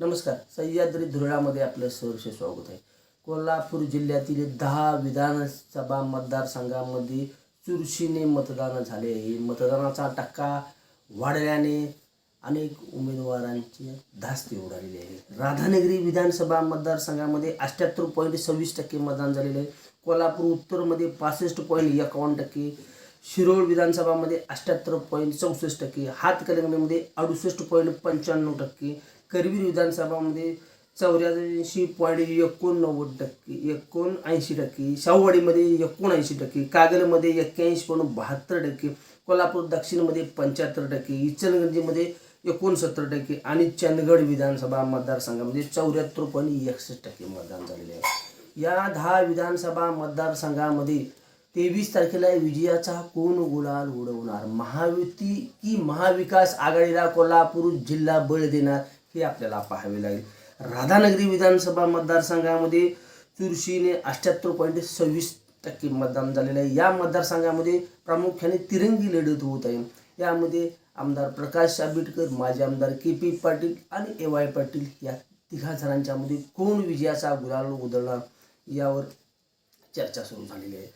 नमस्कार सह्याद्री धुरळामध्ये आपलं सहर्ष स्वागत आहे. कोल्हापूर जिल्ह्यातील दहा विधानसभा मतदारसंघामध्ये चुरशीने मतदान झाले आहे. मतदानाचा टक्का वाढल्याने अनेक उमेदवारांची धास्ती उडालेली आहे. राधानगरी विधानसभा मतदारसंघामध्ये अठ्ठ्याहत्तर पॉईंट सव्वीस टक्के मतदान झालेलं आहे. कोल्हापूर उत्तरमध्ये पासष्ट पॉईंट एकावन्न टक्के शिरोळ विधानसभामध्ये अठ्ठ्याहत्तर पॉईंट चौसष्ट टक्के हातकलंगणीमध्ये अडुसष्ट पॉईंट पंच्याण्णव टक्के करवीर विधानसभामध्ये चौऱ्याऐंशी पॉईंट एकोणनव्वद टक्के एकोणऐंशी टक्के शाहूवाडीमध्ये एकोणऐंशी टक्के कागलमध्ये एक्क्याऐंशी पॉईंट बहात्तर टक्के कोल्हापूर दक्षिणमध्ये पंच्याहत्तर टक्के इचलगंजीमध्ये एकोणसत्तर टक्के आणि चंदगड विधानसभा मतदारसंघामध्ये चौऱ्याहत्तर पॉईंट एकसष्ट टक्के मतदान झालेले आहे. या दहा विधानसभा मतदारसंघामध्ये तेवीस तारखेला विजयाचा कोण गुलाल उडवणार? महायुती की महाविकास आघाडीला कोल्हापूर जिल्हा बळ देणार? हे आपल्याला पाहावे लागेल. राधानगरी विधानसभा मतदारसंघामध्ये चुरशीने अठ्ठ्याहत्तर पॉईंट सव्वीस टक्के मतदान झालेलं आहे. या मतदारसंघामध्ये प्रामुख्याने तिरंगी लढत होत आहे. यामध्ये आमदार प्रकाश आंबेडकर माजी आमदार के पी पाटील आणि ए वाय पाटील या तिघा जणांच्यामध्ये कोण विजयाचा गुलाल उधळणार यावर चर्चा सुरू झालेली आहे.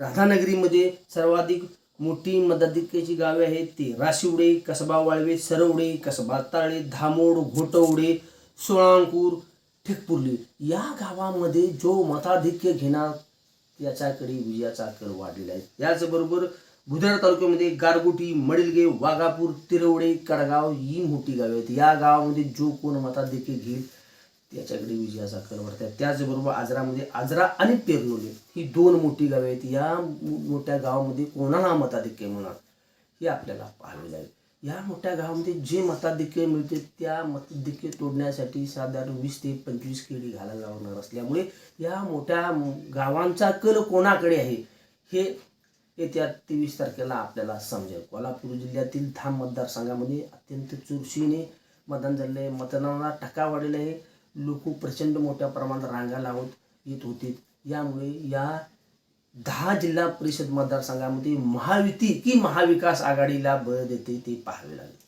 राधानगरीमध्ये सर्वाधिक मोठी मतदाधिक्याची गावे आहेत ती. राशिवडे कसबा वाळवे सरवडे कसबा ताळे धामोड घोटवडे सोळांकूर ठिकपुर्ली. या गावामध्ये जो मताधिक्य घेणार याच्याकडे विजयाचा कर वाढलेला आहे. याचबरोबर भुदर तालुक्यामध्ये गारगोटी मडिलगे वाघापूर तिरवडे कडगाव ही मोठी गावे आहेत. या गावामध्ये जो कोण मताधिक्य घेईल त्याच्याकडे विजयाचा कल वाढतात त्याचबरोबर आजरामध्ये आजरा आणि पेरनोली ही दोन मोठी गावे आहेत. या मोठ्या गावामध्ये कोणाला मताधिक्य मिळणार? हे आपल्याला पाहावे लागेल या मोठ्या गावामध्ये जे मताधिक्य मिळते त्या मताधिक्य तोडण्यासाठी साधारण वीस ते पंचवीस केळी घालायला लागणार असल्यामुळे या मोठ्या गावांचा कल कोणाकडे आहे हे येत्या तेवीस तारखेला आपल्याला समजेल. कोल्हापूर जिल्ह्यातील धाम मतदारसंघामध्ये अत्यंत चुरशीने मतदान झालेलं आहे. मतदानाला टक्का वाढलेला आहे. लोक प्रचंड मोठ्या प्रमाणात रांगा लावत येत होते. यामुळे या दहा जिल्हा परिषद मतदारसंघामध्ये महायुती की महाविकास आघाडीला बळ देते ते पाहावे लागले.